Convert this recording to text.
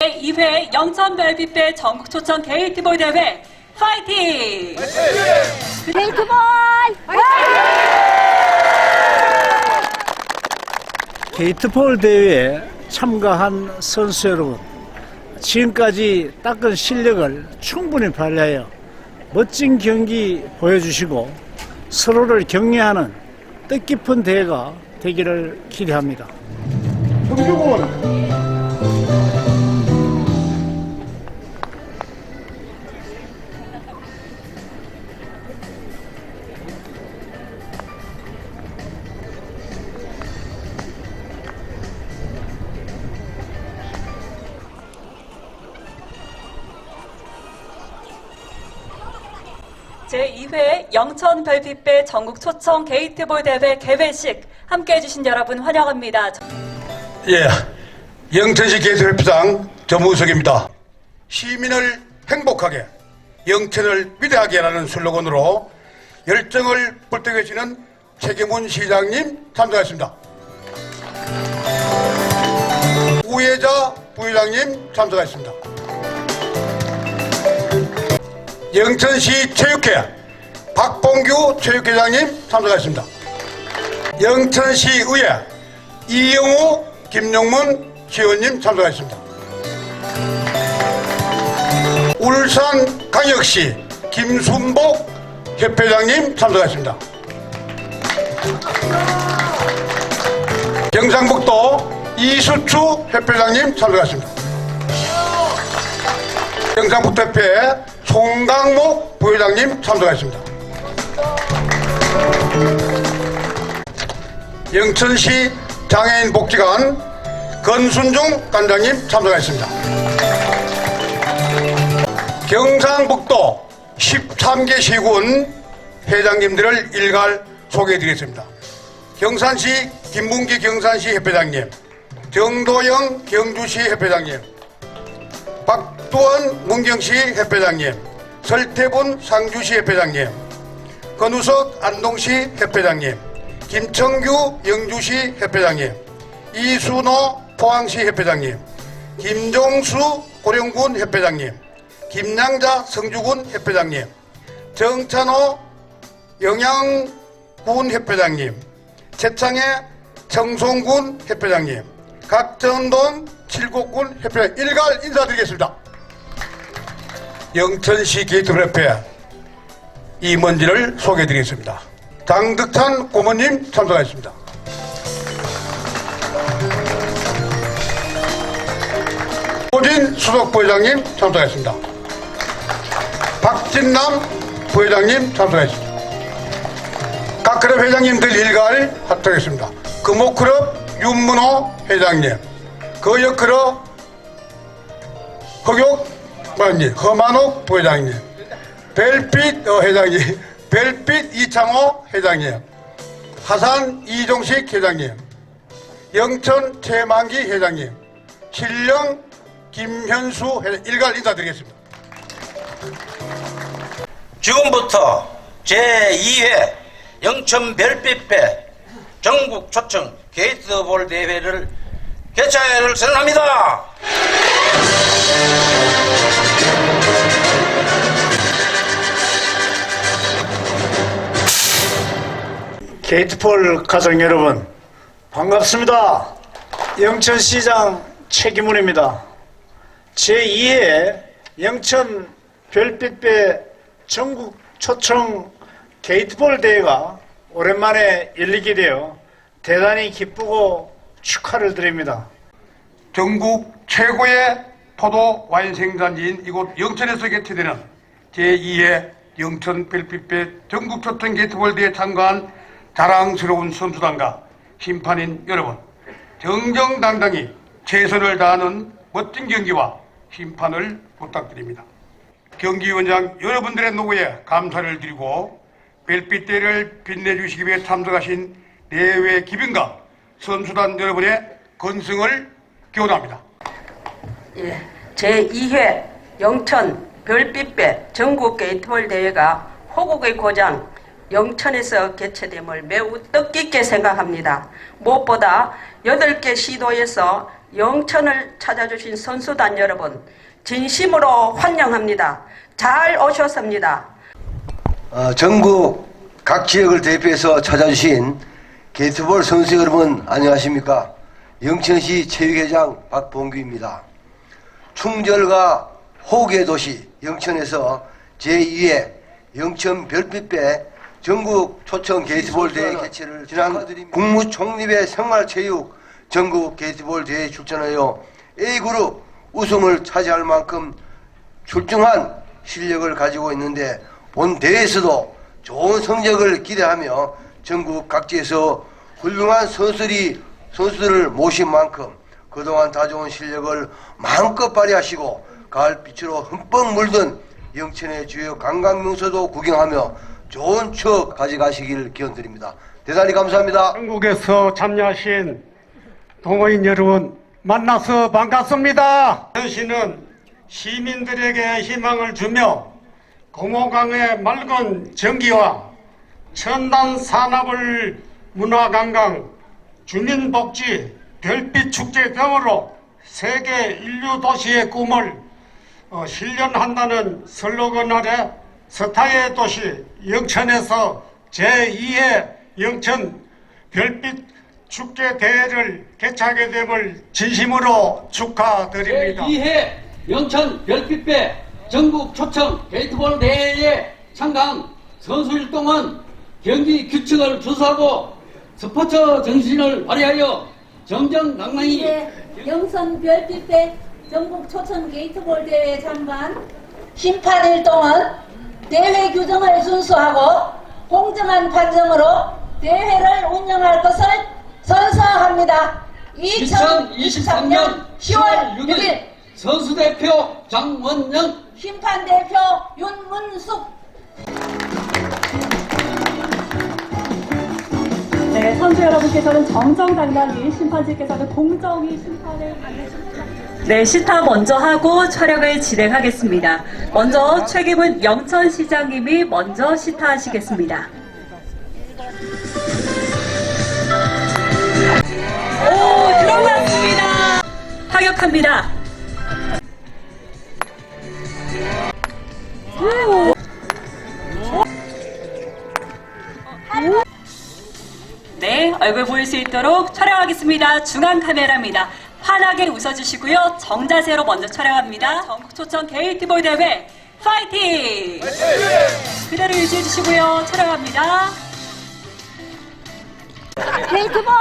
제2회 영천 별빛배 전국 초청 게이트볼 대회 파이팅! 게이트볼! 게이트볼 대회에 참가한 선수 여러분, 지금까지 닦은 실력을 충분히 발휘하여 멋진 경기 보여주시고 서로를 격려하는 뜻깊은 대회가 되기를 기대합니다. 제2회 영천 별빛배 전국 초청 게이트볼 대회 개회식 함께 해 주신 여러분 환영합니다. 예, 영천시 개수협회장 전무석입니다. 시민을 행복하게, 영천을 위대하게 라는 슬로건으로 열정을 불태워 계시는 최경훈 시장님 참석하셨습니다. 우회자 부회장님 참석하셨습니다. 영천시 체육회 박봉규 체육회장님 참석하셨습니다. 영천시의회 이영호, 김용문 시의원님 참석하셨습니다. 울산광역시 김순복 협회장님 참석하셨습니다. 경상북도 이수추 협회장님 참석하셨습니다. 경상북도 협회 송강목 부회장님 참석하셨습니다. 영천시 장애인 복지관 건순중 관장님 참석하셨습니다. 경상북도 13개 시군 회장님들을 일괄 소개해드리겠습니다. 경산시 김문기 경산시 협회장님, 정도영 경주시 협회장님, 박두원 문경시 협회장님, 설태분 상주시 협회장님, 건우석 안동시 협회장님, 김청규 영주시 협회장님, 이순호 포항시 협회장님, 김종수 고령군 협회장님, 김양자 성주군 협회장님, 정찬호 영양군 협회장님, 최창해 청송군 협회장님, 각전동 칠곡군 협회장 일괄 인사드리겠습니다. 영천시 게이트볼 협회 임원진을 소개해드리겠습니다. 장득찬 고모님 참석하셨습니다. 호진 수석 부회장님 참석하셨습니다. 박진남 부회장님 참석하셨습니다. 각 클럽 회장님들 일괄 합격했습니다. 금호클럽 윤문호 회장님, 거역클럽 허격 뭐니 허만옥 부회장님, 별빛 어, 회장님, 별빛 이창호 회장님, 하산 이종식 회장님, 영천 최만기 회장님, 신령 김현수 회장. 일괄 인사드리겠습니다. 지금부터 제2회 영천 별빛배 전국 초청 게이트볼 대회를 개최를 선언합니다. 게이트볼 가족 여러분, 반갑습니다. 영천시장 최기문입니다. 제2회 영천 별빛배 전국 초청 게이트볼 대회가 오랜만에 열리게 되어 대단히 기쁘고 축하를 드립니다. 전국 최고의 포도 와인 생산지인 이곳 영천에서 개최되는 제2회 영천 별빛배 전국 초청 게이트볼 대회에 참가한 자랑스러운 선수단과 심판인 여러분 정정당당히 최선을 다하는 멋진 경기와 심판을 부탁드립니다. 경기위원장 여러분들의 노고에 감사를 드리고 별빛대를 빛내주시기 위해 참석하신 내외 기빈과 선수단 여러분의 건승을 기원합니다. 예, 제2회 영천 별빛배 전국 게이트볼 대회가 호국의 고장 영천에서 개최됨을 매우 뜻깊게 생각합니다. 무엇보다 8개 시도에서 영천을 찾아주신 선수단 여러분 진심으로 환영합니다. 잘 오셨습니다. 어, 전국 각 지역을 대표해서 찾아주신 게이트볼 선수 여러분 안녕하십니까? 영천시 체육회장 박봉규입니다. 충절과 호국의 도시 영천에서 제2회 영천 별빛배 전국 초청 게이트볼 대회 개최를 지난 국무총리의 생활체육 전국 게이트볼 대회에 출전하여 A그룹 우승을 차지할 만큼 출중한 실력을 가지고 있는데 본 대회에서도 좋은 성적을 기대하며 전국 각지에서 훌륭한 선수들이 선수들을 모신 만큼 그동안 다져온 실력을 마음껏 발휘하시고 가을 빛으로 흠뻑 물든 영천의 주요 관광 명소도 구경하며 좋은 추억 가져가시길 기원드립니다. 대단히 감사합니다. 한국에서 참여하신 동호인 여러분 만나서 반갑습니다. 현시는 시민들에게 희망을 주며 고모강의 맑은 전기와 첨단 산업을 문화관광, 주민복지, 별빛 축제 등으로 세계 인류 도시의 꿈을 어, 실현한다는 슬로건 아래 스타의 도시 영천에서 제2회 영천 별빛 축제 대회를 개최하게 됨을 진심으로 축하드립니다. 2회 영천 별빛배 전국 초청 게이트볼 대회에 참가한 선수 일동은 경기 규칙을 준수하고 스포츠 정신을 발휘하여 정정 당당히 예, 영선 별빛배 전국 초청 게이트볼 대회 참관 심판 일동은 대회 규정을 준수하고 공정한 판정으로 대회를 운영할 것을 선서합니다. 2023년 10월 6일 선수대표 장원영 심판대표 윤문숙 네, 선수 여러분께서는 정정당당히, 심판진께서는 공정히 심판을 받으십니다. 네, 시타 먼저 하고 촬영을 진행하겠습니다. 먼저 최기문 영천시장님이 먼저 시타하시겠습니다. 오, 들어갔습니다. 타격합니다. 얼굴 보일 수 있도록 촬영하겠습니다. 중앙 카메라입니다. 환하게 웃어주시고요. 정자세로 먼저 촬영합니다. 전국 초청 게이트볼 대회 파이팅! 그대로 유지해주시고요. 촬영합니다. 게이트볼!